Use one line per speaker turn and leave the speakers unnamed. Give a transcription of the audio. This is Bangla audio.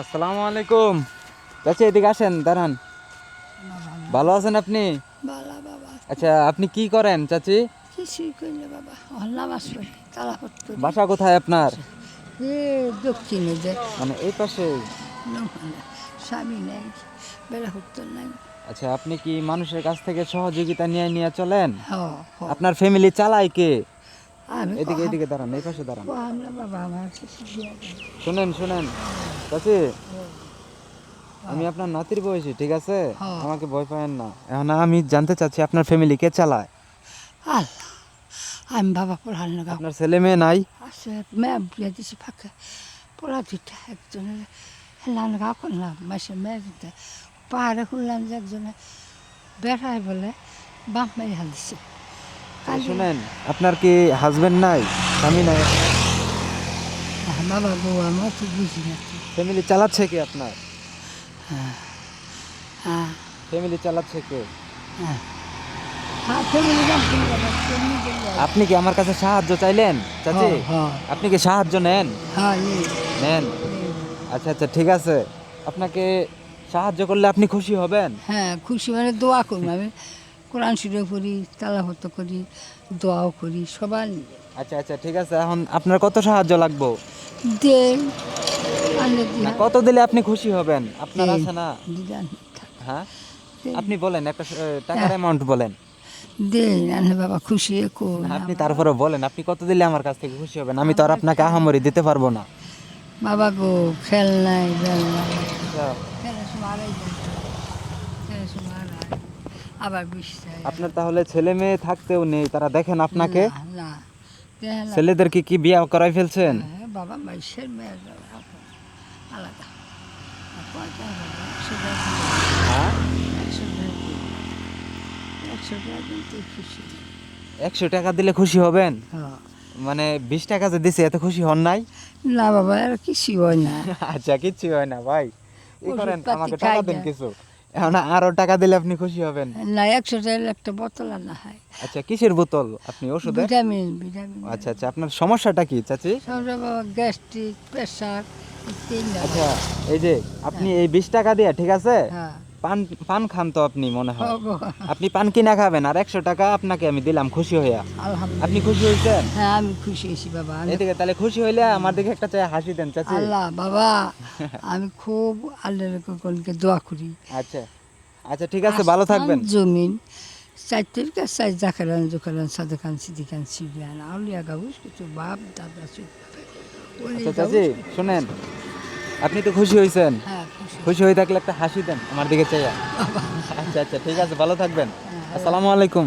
আসসালামু আলাইকুম। চাচি এদিকে আসেন দাঁড়ান। ভালো আছেন আপনি? আচ্ছা আপনি কি করেন চাচি? বাসা কোথায় আপনার?
দক্ষিণে
মানে এই পাশে
স্বামী নেই
আচ্ছা আপনি কি মানুষের কাছ থেকে সহযোগিতা নিয়ে নিয়ে চলেন? আপনার ফ্যামিলি চালায় কে? এদিকে এদিকে দাঁড়ান এই পাশে দাঁড়ান। শুনেন শুনেন। চাচি আমি আপনার নাতির বয়সী ঠিক আছে?
হ্যাঁ।
আমাকে ভয় পাবেন না। এখন আমি জানতে চাচ্ছি আপনার ফ্যামিলি কে চালায়?
আল্লাহ আমি বাবা পড়াল না
আপনার ছেলে মেয়ে নাই?
আসে মেয়ে বিয়ে দিছি ফাঁকে। পড়া দুইটা একজনের হেলান গা করলাম মাসে মেয়ে দিতে। পাহাড়ে শুনলাম যে একজনে। বেড়ায় বলে বাপ মেরে হাল দিছে।
শুনেন আপনার কি হাজবেন্ড নাই? স্বামী নাই?
আহ, বউ আমার তো বুঝি না
ফ্যামিলি চালাচ্ছে কে আপনার?
হ্যাঁ।
ফ্যামিলি চালাচ্ছে কে?
হ্যাঁ। হ্যাঁ জানতে
আপনি কি আমার কাছে সাহায্য চাইলেন চাচি?
হ্যাঁ
আপনি কি সাহায্য নেন?
হ্যাঁ
নেন। আচ্ছা আচ্ছা ঠিক আছে। আপনাকে সাহায্য করলে আপনি খুশি হবেন?
হ্যাঁ খুশি মানে দোয়া করব। আমি কোরআন শিরো করি তালাভত করি দোয়াও করি সবার
আচ্ছা আচ্ছা ঠিক আছে। এখন আপনার কত সাহায্য লাগবে?
দে
না কত দিলে আপনি খুশি হবেন? আপনার আছে না? হ্যাঁ? আপনি বলেন একটা আহ, টাকার অ্যামাউন্ট বলেন।
দে বাবা খুশি কো।
আপনি তারপরে বলেন আপনি কত দিলে আমার কাছ থেকে খুশি হবেন? আমি তো আর আপনাকে আহামরি দিতে পারব না।
বাবা গো খেলার সময় আড়াই খেলার সময় আড়াই আবার
আপনার তাহলে ছেলে মেয়ে থাকতেও নেই তারা দেখেন আপনাকে?
না না।
ছেলেদেরকে কি বিয়ে করাই ফেলছেন?
হ্যাঁ, বাবা মাইসের মেয়ে আলাদা। একশো টাকা
হ্যাঁ?
একশো টাকা
দিলে খুশি। হবেন?
হ্যাঁ।
মানে বিশ টাকা যে দিছে এত খুশি হন নাই?
না বাবা আর কিছু হয় না।
আচ্ছা কিছু হয় না ভাই। করেন আমাকে টাকা দেন কিছু। এখন আরও টাকা দিলে আপনি খুশি হবেন?
না একশো টাকা একটা বোতল আনা হয়।
আচ্ছা কিসের বোতল? আপনি ওষুধ
ভিটামিন ভিটামিন।
আচ্ছা আচ্ছা আপনার সমস্যাটা কি চাচি?
গ্যাস্ট্রিক প্রেসার
আচ্ছা এই যে আপনি এই বিশ টাকা দিয়ে ঠিক আছে?
হ্যাঁ।
পান পান খান তো আপনি মনে হয়। আপনি পান কিনা খাবেন আর একশো টাকা আপনাকে আমি দিলাম খুশি হইয়া। আপনি খুশি হয়েছেন
হ্যাঁ আমি খুশি হয়েছি বাবা।
এদিকে তাহলে খুশি হইলে আমার দিকে একটা চাই হাসি দেন চাচি।
আল্লাহ বাবা আমি খুব আল্লাহর কোনকে দোয়া করি।
আচ্ছা। আচ্ছা ঠিক আছে ভালো থাকবেন।
জমিন চারটের কাছে চাই জাকারান জোকারান সাদাকান সিদ্দিকান সিবিয়ান আউলিয়া গাউস কিছু বাপ দাদা
আচ্ছা চাচি শুনেন আপনি তো খুশি হয়েছেন
হ্যাঁ। খুশি
হয়ে থাকলে একটা হাসি দেন আমার দিকে চাইয়া। আচ্ছা আচ্ছা ঠিক আছে ভালো থাকবেন। আসসালামু আলাইকুম।